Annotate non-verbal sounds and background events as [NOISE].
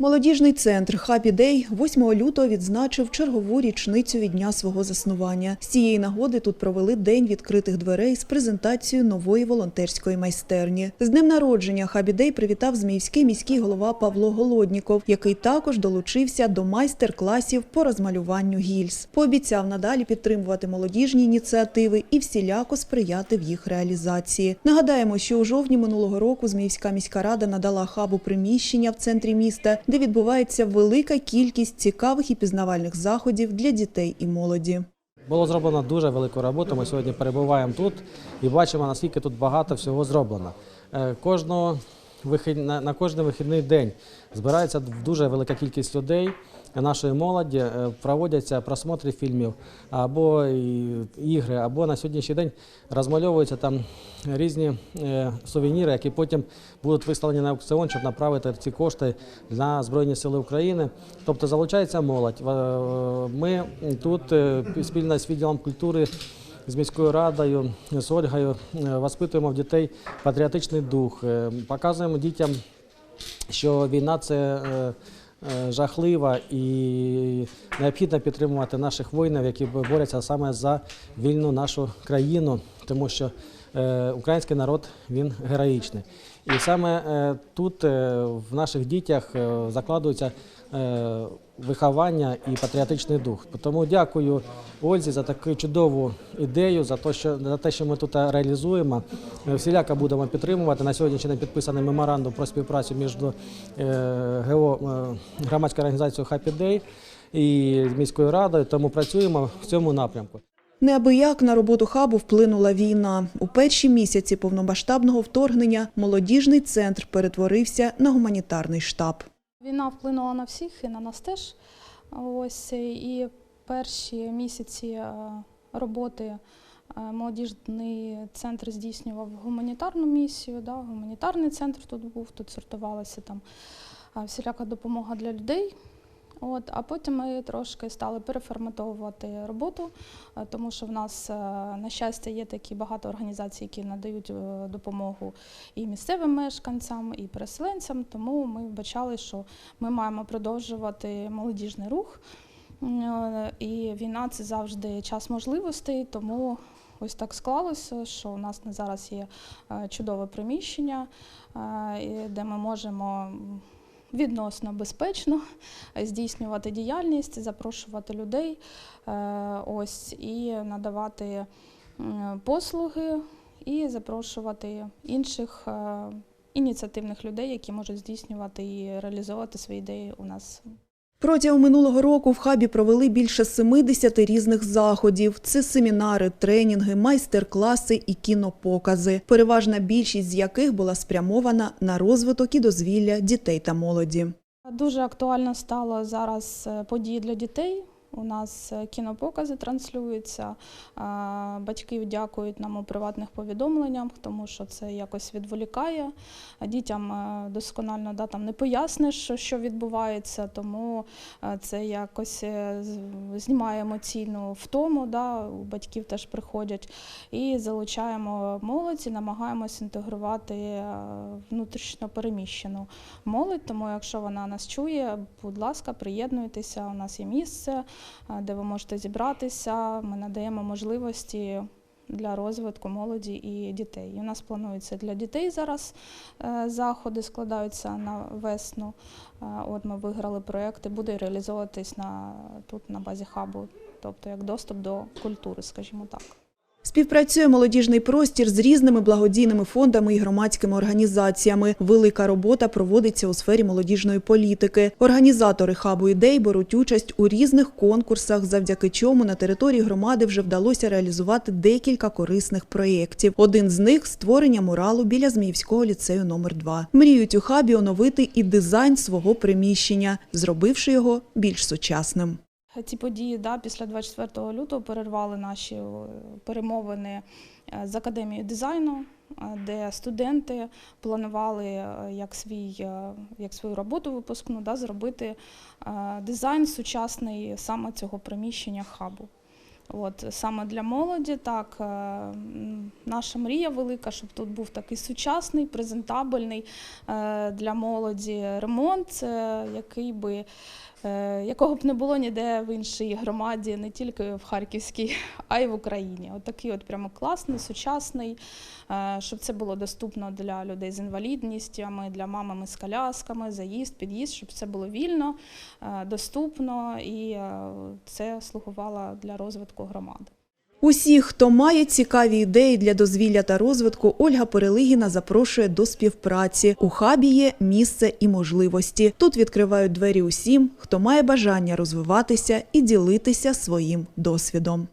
Молодіжний центр Day 8 лютого відзначив чергову річницю від дня свого заснування. З цієї нагоди тут провели день відкритих дверей з презентацією нової волонтерської майстерні. З днем народження Day привітав Зміївський міський голова Павло Голодніков, який також долучився до майстер-класів по розмалюванню гільз. Пообіцяв надалі підтримувати молодіжні ініціативи і всіляко сприяти в їх реалізації. Нагадаємо, що у жовтні минулого року Зміївська міська рада надала хабу приміщення в центрі міста, де відбувається велика кількість цікавих і пізнавальних заходів для дітей і молоді. Було зроблено дуже велику роботу. Ми сьогодні перебуваємо тут і бачимо, наскільки тут багато всього зроблено. Е, Кожного. На на кожний вихідний день збирається дуже велика кількість людей. Нашої молоді Е, проводяться просмотри фільмів або ігри, або на сьогоднішній день розмальовуються там різні е, сувеніри, які потім будуть виставлені на аукціон, щоб направити ці кошти на Збройні Сили України. Тобто залучається молодь. Е, Ми тут спільно з відділом культури з міською радою, з Ольгою е, воспитуємо в дітей патріотичний дух, е, показуємо дітям, що війна це е, жахлива і необхідно підтримувати наших воїнів, які борються саме за вільну нашу країну, тому що український народ він героїчний. І саме е, тут е, в наших дітях е, закладується е, виховання і патріотичний дух. Тому дякую Ользі за таку чудову ідею, за те, що за те, що ми тут реалізуємо. Е, Всіляко будемо підтримувати. На сьогоднішній день підписаний меморандум про співпрацю між е, е, громадською організацією Happy Day і міською радою. Тому працюємо в цьому напрямку. Неабияк на роботу хабу вплинула війна. У перші місяці повномасштабного вторгнення молодіжний центр перетворився на гуманітарний штаб. Війна вплинула на всіх і на нас теж. Ось і перші місяці е, роботи е, молодіжний центр здійснював гуманітарну місію. Да, гуманітарний центр тут був, тут сортувалася там е, всіляка допомога для людей. От, а потім ми трошки стали переформатовувати роботу, е, тому що в нас, е, на щастя, є такі багато організацій, які надають е, допомогу і місцевим мешканцям, і переселенцям. Тому ми вбачали, що ми маємо продовжувати молодіжний рух. І війна це завжди час можливостей, тому ось так склалося, що у нас на зараз є чудове приміщення, де ми можемо відносно безпечно здійснювати діяльність, запрошувати людей е, ось, і надавати послуги, і запрошувати інших е, ініціативних людей, які можуть здійснювати і реалізовувати свої ідеї у нас Протягом минулого року в хабі провели більше 70 різних заходів. Це семінари, тренінги, майстер-класи і кінопокази, переважна більшість з яких була спрямована на розвиток і дозвілля дітей та молоді. Дуже актуально стало зараз е, події для дітей. У нас е, кінопокази транслюються, а, батьки дякують нам у приватних повідомленнях, тому що це якось відволікає. Дітям е, досконально да, там не поясниш, що- відбувається, тому е, це якось е, знімає емоційну втому. Да, у батьків теж приходять і залучаємо молодь і намагаємось інтегрувати е, внутрішньо переміщену молодь. Тому, якщо вона нас чує, будь ласка, приєднуйтеся. У нас є місце, е, де ви можете зібратися. Ми надаємо можливості. Для розвитку молоді і дітей. І у нас планується для дітей зараз е, заходи, складаються на весну. Е, От ми виграли проєкти, буде реалізовуватись на, тут на базі хабу, тобто як доступ до культури, скажімо так. Співпрацює молодіжний простір з різними благодійними фондами і громадськими організаціями. Велика робота проводиться у сфері молодіжної політики. Організатори хабу ідей беруть участь у різних конкурсах, завдяки чому на території громади вже вдалося реалізувати декілька корисних проєктів. Один з них створення муралу біля Зміївського ліцею номер 2 Мріють у хабі оновити і дизайн свого приміщення, зробивши його більш сучасним. Ці події да, після 24 лютого перервали наші е, перемовини е, з академією дизайну, е, де студенти планували як, свій, як свою роботу випускну да, зробити дизайн сучасний саме цього приміщення хабу. От саме для молоді, так е, наша мрія велика, щоб тут був такий сучасний, презентабельний е, для молоді ремонт, е, який би якого б не було ніде в іншій громаді, не тільки в Харківській, [LAUGHS] а й в Україні. От такий от прямо класний, сучасний, щоб це було доступно для людей з інвалідністями, для мамами з колясками, заїзд, під'їзд, щоб це було вільно, доступно і це слугувало для розвитку громади. Усіх, хто має цікаві ідеї для дозвілля та розвитку, Ольга Перелигіна запрошує до співпраці. У хабі є місце і можливості. Тут відкривають двері усім, хто має бажання розвиватися і ділитися своїм досвідом.